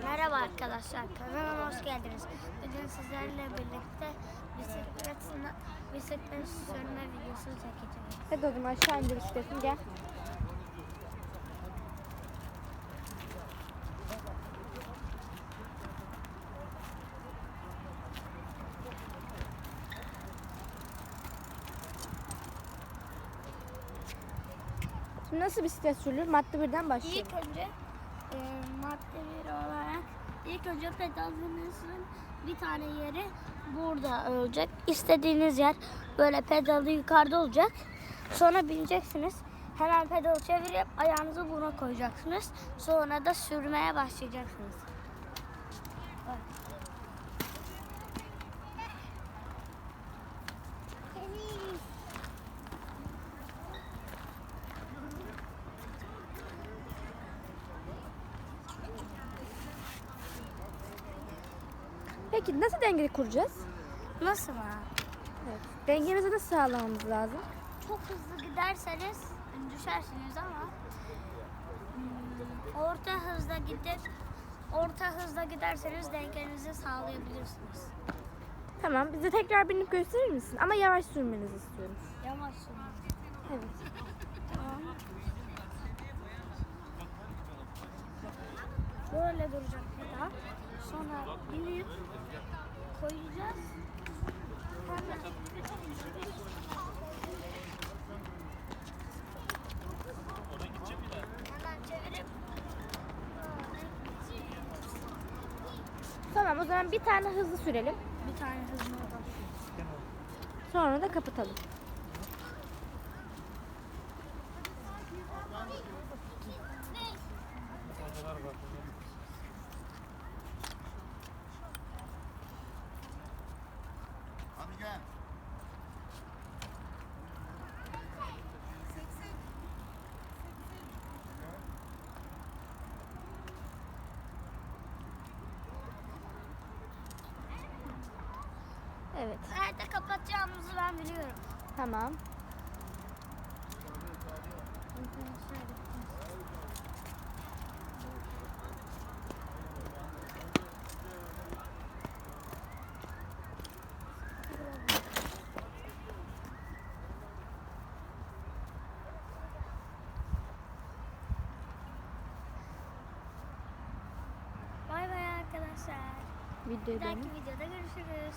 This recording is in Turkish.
Merhaba arkadaşlar, kanalıma hoş geldiniz. Bugün sizlerle birlikte bisiklet, bisiklet sürme videosu çekeceğiz. Hadi o zaman aşağı indir bisikletini gel. Şimdi nasıl bisiklet sürülür? Madde birden başlayalım. İlk önce e, madde bir olarak ilk önce pedalınızın bir tane yeri burada olacak. İstediğiniz yer böyle pedalı yukarıda olacak. Sonra bineceksiniz. Hemen pedalı çevirip ayağınızı buna koyacaksınız. Sonra da sürmeye başlayacaksınız. Peki nasıl dengeyi kuracağız? Nasıl mı? Evet. Dengemizi nasıl sağlamamız lazım? Çok hızlı giderseniz düşersiniz ama hmm, orta hızda gidip orta hızda giderseniz dengenizi sağlayabilirsiniz. Tamam. Bize tekrar binip gösterir misin? Ama yavaş sürmenizi istiyorum. Yavaş sürün. Evet. Tamam. Böyle duracak pedal. Sonra binip koyacağız. Hemen Tamam o zaman bir tane hızlı sürelim. bir tane hızlı. Sonra da kapatalım. Evet. Nerede kapatacağımızı ben biliyorum. Tamam. Bay bay arkadaşlar. Videoyu Bir dahaki videoda görüşürüz.